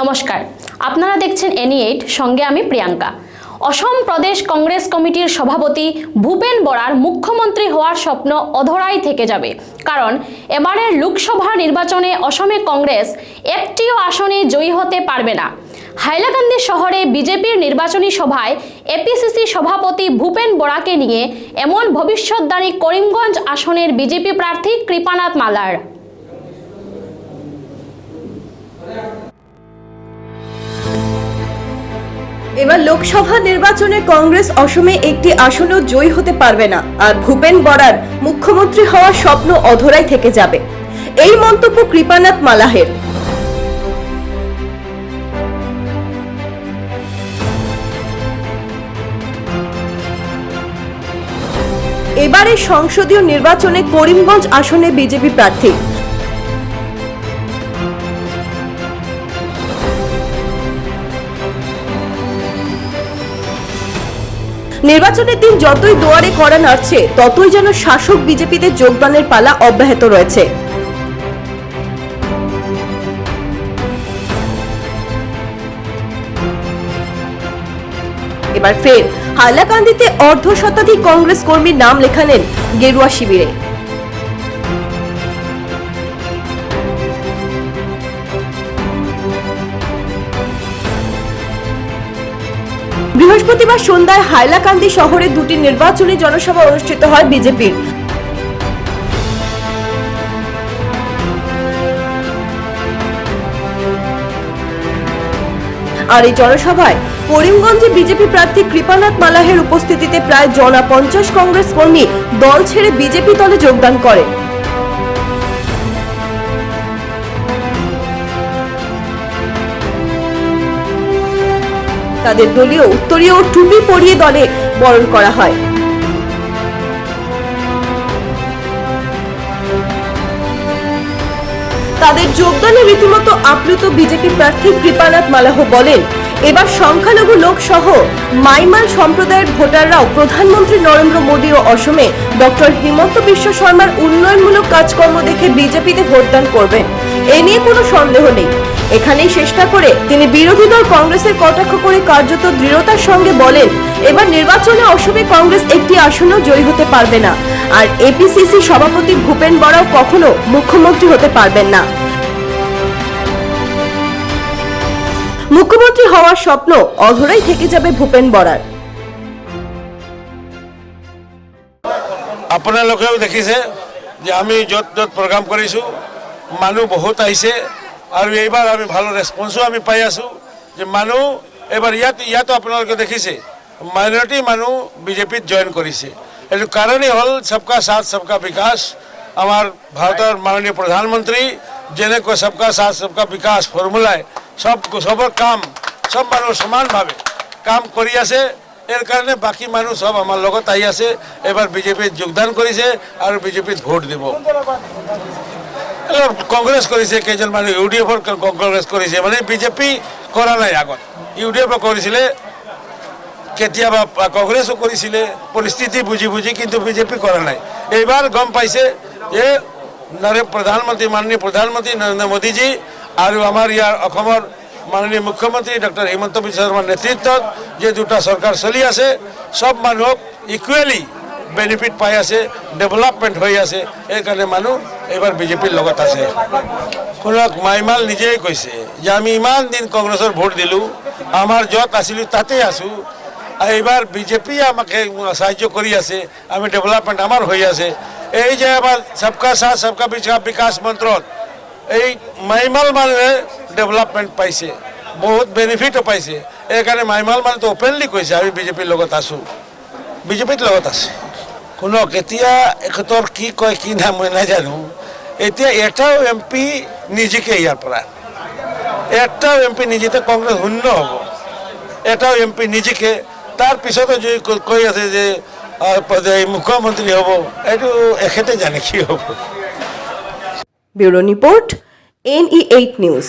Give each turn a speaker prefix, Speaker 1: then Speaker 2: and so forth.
Speaker 1: নমস্কার। আপনারা দেখছেন এনি এইট সঙ্গে আমি প্রিয়াঙ্কা। অসম প্রদেশ কংগ্রেস কমিটির সভাপতি ভূপেন বরার মুখ্যমন্ত্রী হওয়ার স্বপ্ন অধরাই থেকে যাবে। কারণ এবারের লোকসভা নির্বাচনে অসমে কংগ্রেস একটিও আসনে জয়ী হতে পারবে না। হাইলাকান্দি শহরে বিজেপির নির্বাচনী সভায় এপিসিসি সভাপতি ভূপেন বরাকে নিয়ে এমন ভবিষ্যৎবাণী করিমগঞ্জ আসনের বিজেপি প্রার্থী কৃপানাথ মালার।
Speaker 2: এবার লোকসভা নির্বাচনে কংগ্রেস অসমে একটি আসনও জয়ী হতে পারবে না। আর ভূপেন বরার মুখ্যমন্ত্রী হওয়ার স্বপ্ন অধরাই থেকে যাবে। এই মন্তব্য কৃপানাথ মালাহের। এবারে সংসদীয় নির্বাচনে করিমগঞ্জ আসনে বিজেপি প্রার্থী। নির্বাচনের দিন যতই দুয়ারে করা নাড়ছে, ততই যেন শাসক বিজেপিতে যোগদানের পালা অব্যাহত রয়েছে। এবার ফের, হাইলাকান্দিতে অর্ধ শতাধিক কংগ্রেস কর্মীর নাম লেখালেন গেরুয়া শিবিরে। বৃহস্পতিবার সন্ধ্যায় হাইলাকান্দি শহরে দুটি নির্বাচনী জনসভা অনুষ্ঠিত হয় বিজেপির। আর এই জনসভায় করিমগঞ্জে বিজেপি প্রার্থী কৃপানাথ মালাহের উপস্থিতিতে প্রায় জনা পঞ্চাশ কংগ্রেস কর্মী দল ছেড়ে বিজেপি দলে যোগদান করে তাদের দলীয় উত্তরীয় টুপি পরিয়ে দলে বরণ করা হয়। তাদের যোগদানে রীতিমতো আপ্লুত বিজেপি প্রার্থী কৃপানাথ মালাহ বলেন, এবার সংখ্যালঘু লোক সহ মাইমাল সম্প্রদায়ের ভোটাররাও প্রধানমন্ত্রী নরেন্দ্র মোদী ও অসমে ডক্টর হিমন্ত বিশ্ব শর্মার উন্নয়নমূলক কাজকর্ম দেখে বিজেপিতে ভোটদান করবেন। এ নিয়ে কোনো সন্দেহ নেই। এখানেই চেষ্টা করে তিনি বিরোধী দল কংগ্রেসের কটাক্ষ করে কার্যত দৃঢ়তার সঙ্গে বলেন, এবার নির্বাচনে অসমে কংগ্রেস একটি আসনও জয়ী হতে পারবে না। আর এপিসিসি সভাপতি ভূপেন বরাও কখনো মুখ্যমন্ত্রী হতে পারবেন না। মুখ্যমন্ত্রী হওয়ার স্বপ্ন অধরাই থেকে যাবে ভূপেন বরার।
Speaker 3: আপোনালোকেও দেখিছে যে আমি য'ত য'ত প্ৰগ্ৰাম কৰিছোঁ মানুহ বহুত আহিছে। আৰু এইবাৰ আমি ভালো ৰেচপন্সো আমি পাই আছোঁ যে মানুহ এইবাৰ ইয়াত, ইয়াতো আপোনালোকে দেখিছে মাইনৰিটি মানুহ বিজেপিত জইন কৰিছে এইটো কাৰণেই হ'ল সবকা সাথ, সবকা বিকাশ। আমাৰ ভাৰতৰ মাননীয় প্ৰধানমন্ত্ৰী, যেনেকৈ সবকা সাথ, সবকা বিকাশ ফৰ্মুলাই সব, সবৰ কাম, সব মানুহ সমানভাৱে কাম কৰি আছে। ইয়াৰ কাৰণে বাকী মানুহ চব আমাৰ লগত আহি আছে। এবাৰ বিজেপিত যোগদান কৰিছে আৰু বিজেপিত ভোট দিব। কংগ্ৰেছ কৰিছে কেইজনমান ইউ ডি এফৰ কংগ্ৰেছ কৰিছে মানে বিজেপি কৰা নাই আগত। ইউ ডি এফৰ কৰিছিলে কেতিয়াবা কংগ্ৰেছো কৰিছিলে পৰিস্থিতি বুজি বুজি, কিন্তু বিজেপি কৰা নাই। এইবাৰ গম পাইছে যে নৰে প্ৰধানমন্ত্ৰী মাননীয় প্ৰধানমন্ত্ৰী নৰেন্দ্ৰ মোদীজী আৰু আমাৰ ইয়াৰ অসমৰ মাননীয় মুখ্যমন্ত্ৰী ডক্টৰ হিমন্ত বিশ্ব শৰ্মাৰ নেতৃত্বত যে দুটা চৰকাৰ চলি আছে চব মানুহক ইকুৱেলি বেনিফিট পাই আছে ডেভেলপমেণ্ট হৈ আছে সেইকাৰণে মানুহ এইবাৰ বিজেপিৰ লগত আছে। শুনক মাইমাল নিজেই কৈছে যে, আমি ইমান দিন কংগ্ৰেছৰ ভোট দিলোঁ, আমাৰ য'ত আছিলোঁ তাতেই আছোঁ। এইবাৰ বিজেপি আমাকে সাহায্য কৰি আছে, আমি ডেভেলপমেণ্ট আমাৰ হৈ আছে। এই যে আমাৰ সবকা সাথ, সবকা বিকাশ মন্ত্ৰত এই মাইমাল মানুহে ডেভেলপমেণ্ট পাইছে, বহুত বেনিফিটো পাইছে। সেইকাৰণে মাইমাল মানুহটো অপেনলি কৈছে, আমি বিজেপিৰ লগত আছোঁ। বিজেপিৰ লগত আছে। শুনক, এতিয়া এখেতৰ কি কয়, কি নাই মই নাজানো। এতিয়া এটাও এম পি নিজিকে ইয়াৰ পৰা। এটাও এম পি নিজিতে কংগ্ৰেছ শূন্য হ'ব। এটাও এম পি নিজিকে। তাৰ পিছতো যদি কৈ- আছে যে মুখ্যমন্ত্ৰী হ'ব, এইটো এখেতে জানে কি হ'ব।
Speaker 2: Bureau report NE eight news.